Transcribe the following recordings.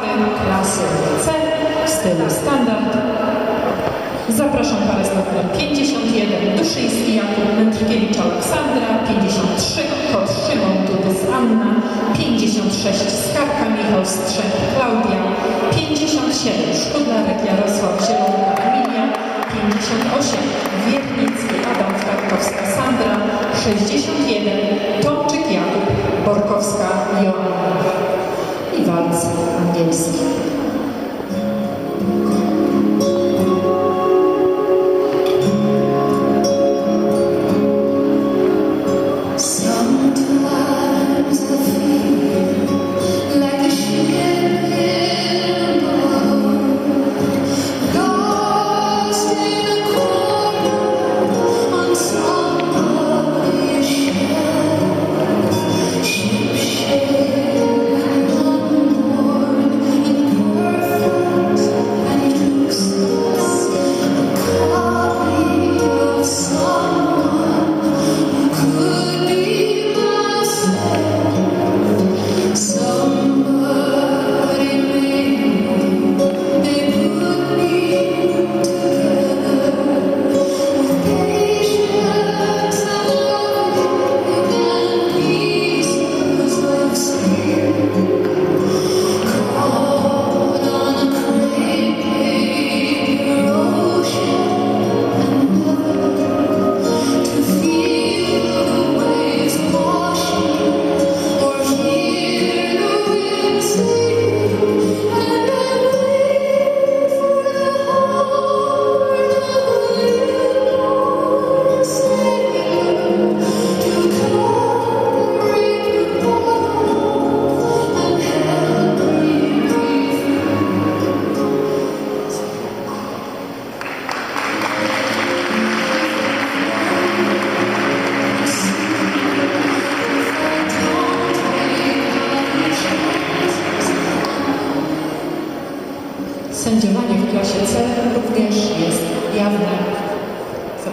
pary klasy C stylu standard. Zapraszam parę z numerem 51 Duszyński Jakub Mędrkiewicz Aleksandra, 53 Kot Szymon Dudys Anna, 56 Skarka Michał Strzęp Klaudia, 57 Szkudlarek Jarosław Zielonka Emilia, 58 Wiernicki Adam Kwiatkowska Sandra, 61 Tomczyk Jakub Borkowska Joanna i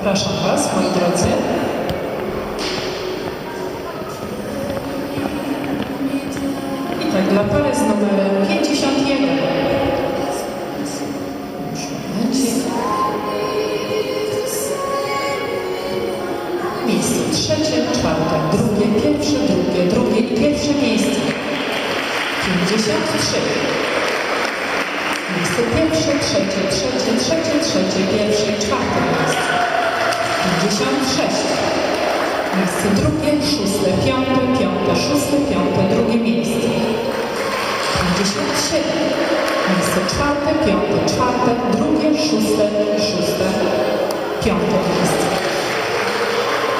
Zapraszam Was, moi drodzy. Miejsce drugie, szóste, piąte, piąte, szóste, piąte, drugie miejsce. 57. Miejsce czwarte, piąte, czwarte, drugie, szóste, szóste, piąte miejsce.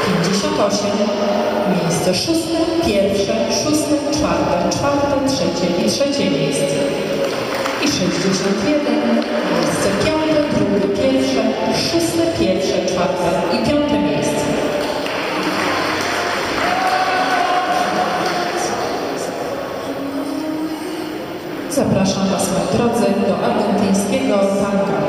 58. Miejsce szóste, pierwsze, szóste, czwarte, czwarte, trzecie i trzecie miejsce. I 61. Miejsce piąte, drugie, pierwsze, szóste, pierwsze, czwarte i piąte Zapraszam Was, moi drodzy, do argentyńskiego tanka.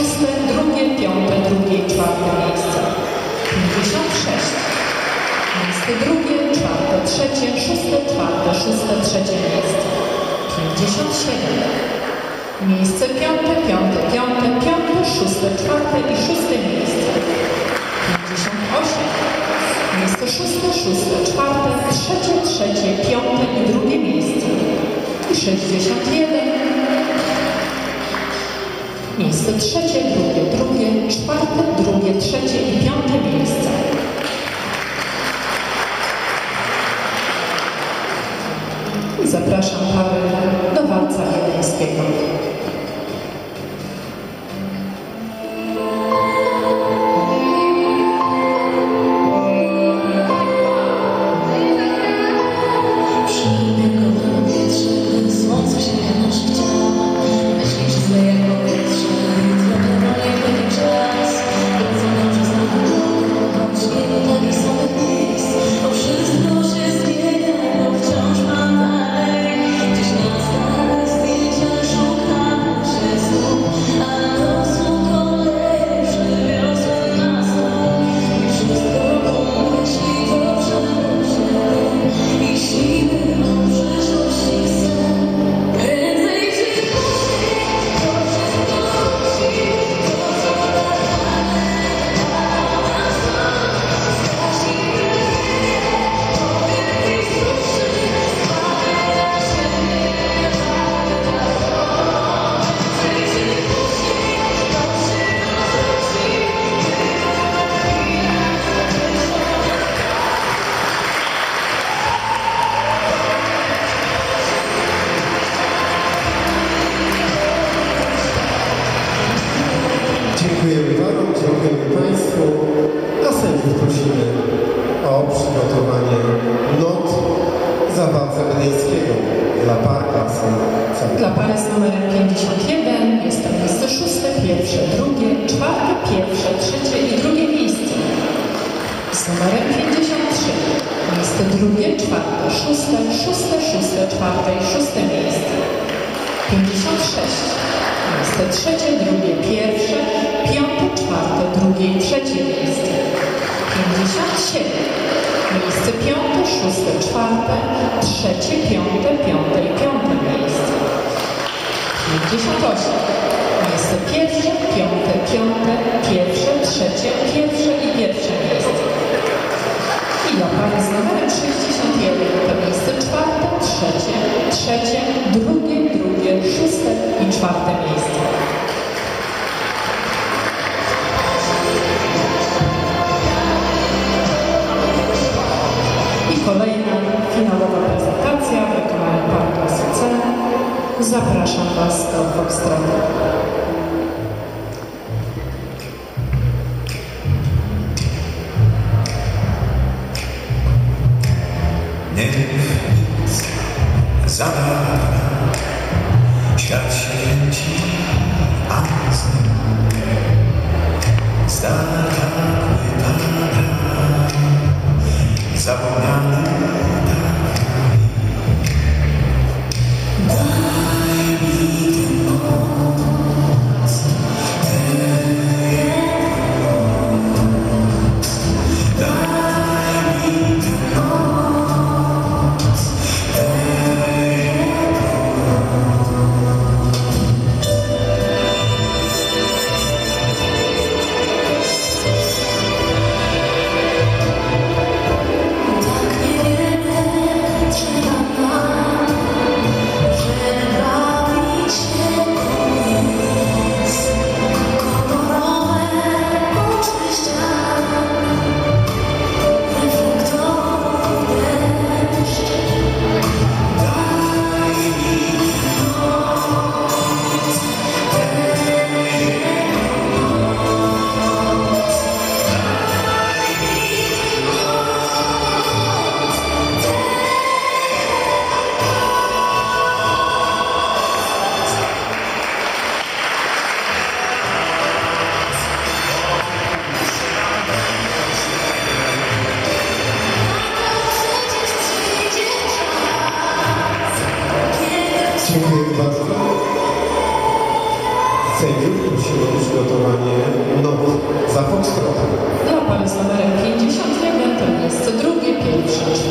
szóste, drugie, piąte, drugie i czwarte miejsce. 56. Miejsce drugie, czwarte, trzecie, szóste, czwarte, szóste, trzecie miejsce. 57. Miejsce piąte, piąte, piąte, piąte, szóste, czwarte i szóste miejsce. 58. Miejsce szóste, szóste, czwarte, trzecie, trzecie, piąte i drugie miejsce. I 61. Miejsce trzecie, drugie, drugie, czwarte, drugie, trzecie i piąte miejsce. Z numerem 53 miejsce drugie, czwarte, szóste, szóste, szóste, czwarte i szóste miejsce. 56 miejsce trzecie, drugie, pierwsze, piąte, czwarte, drugie i trzecie miejsce. 57 miejsce piąte, szóste, czwarte, trzecie, piąte, piąte i piąte miejsce. 58. Miejsce pierwsze, piąte, piąte, pierwsze, trzecie, drugie, drugie, szóste i czwarte miejsce. I kolejna finałowa prezentacja w wykonaniu par klasy C. Zapraszam Was do Foxtrota.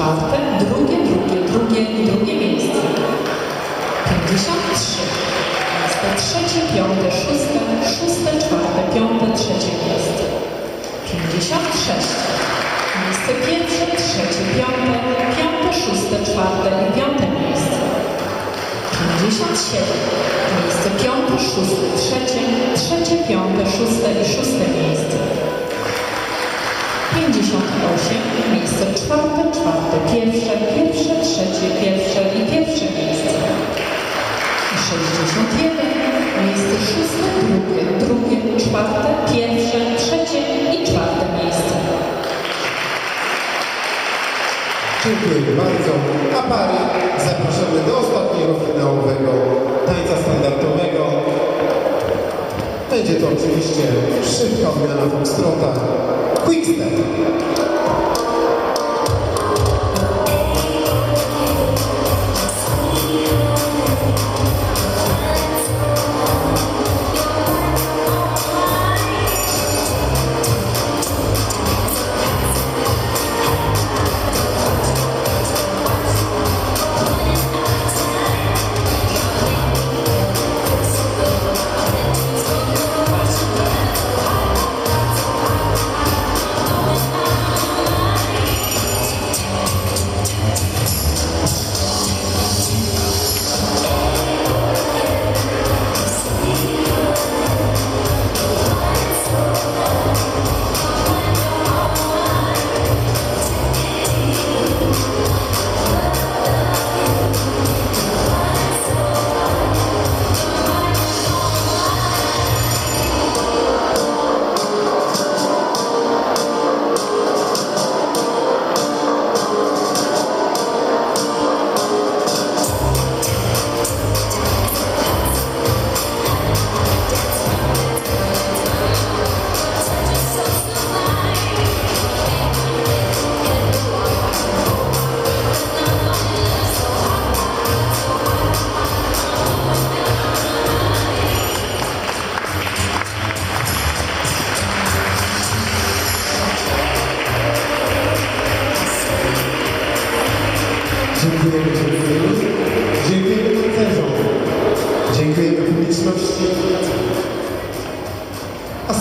Foxtrota. Dla pary z numerem 51 to miejsce drugie, pierwsze, czwarte, drugie, drugie i drugie miejsce. 53. Miejsce trzecie, piąte, szóste, szóste, czwarte, piąte, trzecie miejsce. 56. Miejsce pierwsze, trzecie, piąte, piąte, szóste, czwarte i piąte miejsce. 57. Miejsce piąte, szóste, trzecie, trzecie, piąte, szóste i szóste miejsce. Pierwsze, pierwsze, trzecie, pierwsze i pierwsze miejsce. I 61. Miejsce szóste, drugie, drugie, czwarte, pierwsze, trzecie i czwarte miejsce. Dziękuję bardzo. A pary zapraszamy do ostatniego finałowego tańca standardowego. Będzie to oczywiście szybka odmiana Foxtrota. Quickstep.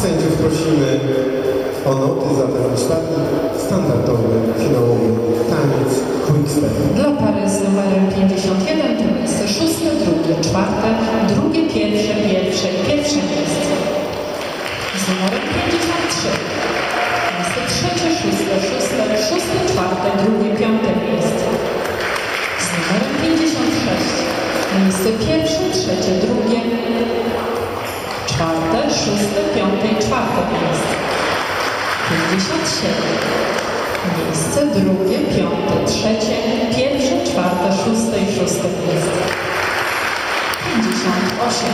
Sędziów prosimy o noty za ten ostatni standardowy, finałowy taniec Quickstep. Dla pary z numerem 51 to miejsce szóste, drugie, czwarte, drugie, pierwsze, pierwsze pierwsze miejsce. Z numerem 53 miejsce trzecie, szóste, szóste, szóste, czwarte, drugie, piąte miejsce. Z numerem 56 miejsce pierwsze, trzecie, drugie, czwarte, szóste, piąte i czwarte miejsce. 57 Miejsce drugie, piąte, trzecie, pierwsze, czwarte, szóste i szóste miejsce. 58.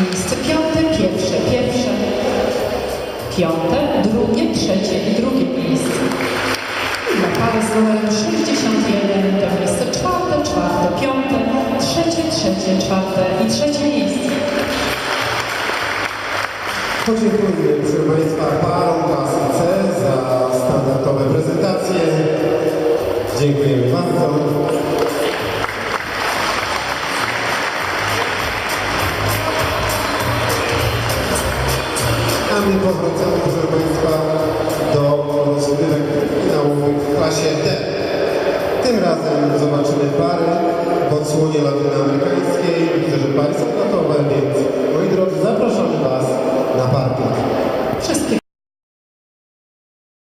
Miejsce piąte, pierwsze, pierwsze, piąte, drugie, trzecie i drugie miejsce. I dla pary z numerem 61 to miejsce czwarte, czwarte, piąte, trzecie, trzecie, czwarte i trzecie miejsce. Podziękuję, proszę Państwa, parom klasy C za standardowe prezentacje. Dziękujemy bardzo.